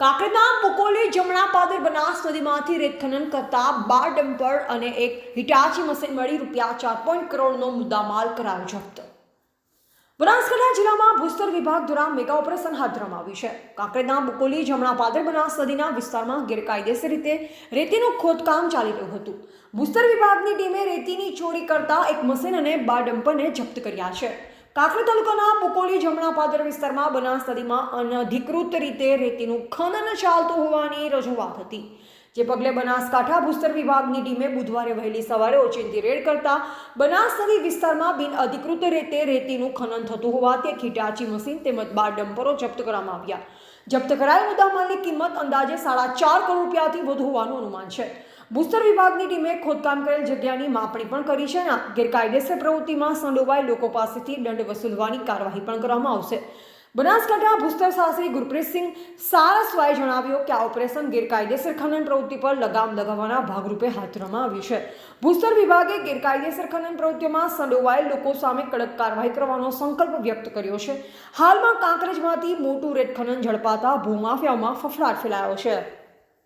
કાંકરેના બુકોલી જમણા પાદર બનાસ નદીમાંથી રેત ખનન કરતા બાર ડમ્પર અને એક હિટાચી મશીન મળી રૂપિયા ચાર પોઈન્ટ કરોડનો મુદ્દામાલ કરાયો જપ્ત. બનાસકાંઠા જિલ્લામાં ભૂસ્તર વિભાગ દ્વારા મેગા ઓપરેશન હાથ ધરવામાં આવ્યું છે. કાંકરેના બુકોલી જમણા પાદર બનાસ નદીના વિસ્તારમાં ગેરકાયદેસર રીતે રેતીનું ખોદકામ ચાલી રહ્યું હતું. ભૂસ્તર વિભાગની ટીમે રેતીની ચોરી કરતા એક મશીન અને બાર ડમ્પરને જપ્ત કર્યા છે. કાંકરેજ તાલુકાના બુકોલી જમણા પાદર વિસ્તારમાં બનાસ નદીમાં અનધિકૃત રીતે રેતીનું ખનન ચાલતું હોવાની રજૂઆત હતી. જે પગલે બનાસકાંઠા ભૂસ્તર વિભાગની ટીમે બુધવારે વહેલી સવારે ઓચિંતી રેડ કરતા બનાસ વિસ્તારમાં બિન અધિકૃત રીતે રેતીનું ખનન થતું હોવાથી ખીટાચી મશીન તેમજ બાર ડમ્પરો જપ્ત કરવામાં આવ્યા. જપ્ત કરાયેલ મુદ્દામાલની કિંમત અંદાજે સાડા ચાર કરોડ રૂપિયાથી વધુ હોવાનું અનુમાન છે. ભૂસ્તર વિભાગની ટીમે ખોદકામ કરેલ જગ્યાની માપણી પણ કરી છે અને ગેરકાયદેસર પ્રવૃત્તિમાં સંડોવાયેલ લોકો પાસેથી દંડ વસૂલવાની કાર્યવાહી પણ કરવામાં આવશે. બનાસકાંઠા ભૂસ્તર શાસ્ત્રી ગુરપ્રીતસિંહ સારસ્વાએ જણાવ્યું કે આ ઓપરેશન ગેરકાયદેસર ખનન પ્રવૃત્તિ પર લગામ લગાવવાના ભાગરૂપે હાથ ધરવામાં આવ્યું છે. ભૂસ્તર વિભાગે ગેરકાયદેસર ખનન પ્રવૃત્તિઓમાં સંડોવાયેલ લોકો સામે કડક કાર્યવાહી કરવાનો સંકલ્પ વ્યક્ત કર્યો છે. હાલમાં કાંકરેજમાંથી મોટું રેત ખનન ઝડપાતા ભૂમાફિયામાં ફફડાટ ફેલાયો છે.